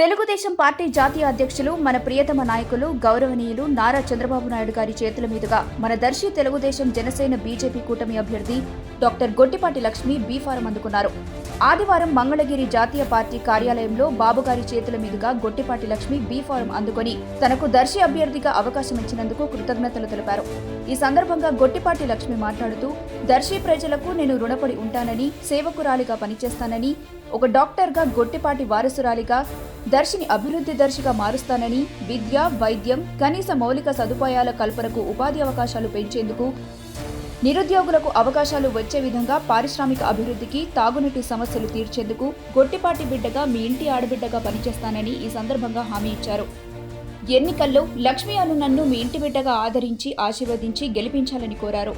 Telugu Desam party జాతీయ అధ్యక్షులు మన ప్రియతమ నాయకులు గౌరవనీయులు నారా చంద్రబాబు నాయుడు గారి చేతుల మీదుగా మన దర్శి తెలుగుదేశం జనసేన బీజేపీ కూటమి అభ్యర్థి డాక్టర్ గొట్టిపాటి లక్ష్మి బీఫారం అందుకున్నారు. ఆదివారం మంగళగిరి జాతీయ పార్టీ కార్యాలయంలో బాబుగారి చేతుల మీదుగా గొట్టిపాటి లక్ష్మి బీ ఫారం అందుకొని తనకు దర్శి అభ్యర్థిగా అవకాశం ఇచ్చినందుకు కృతజ్ఞతలు తెలిపారు. ఈ సందర్భంగా గొట్టిపాటి లక్ష్మి మాట్లాడుతూ దర్శి ప్రజలకు నేను రుణపడి ఉంటానని సేవకురాలిగా పనిచేస్తానని ఒక డాక్టర్గా గొట్టిపాటి వారసురాలిగా దర్శిని అభివృద్ధి దర్శిగా మారుస్తానని విద్య వైద్యం కనీస మౌలిక సదుపాయాల కల్పనకు ఉపాధి అవకాశాలు పెంచేందుకు నిరుద్యోగులకు అవకాశాలు వచ్చే విధంగా పారిశ్రామిక అభివృద్ధికి తాగునీటి సమస్యలు తీర్చేందుకు గొట్టిపాటి బిడ్డగా మీ ఇంటి ఆడబిడ్డగా పనిచేస్తానని ఈ సందర్భంగా హామీ ఇచ్చారు. ఎన్నికల్లో లక్ష్మీ అను నన్ను మీ ఇంటి బిడ్డగా ఆదరించి ఆశీర్వదించి గెలిపించాలని కోరారు.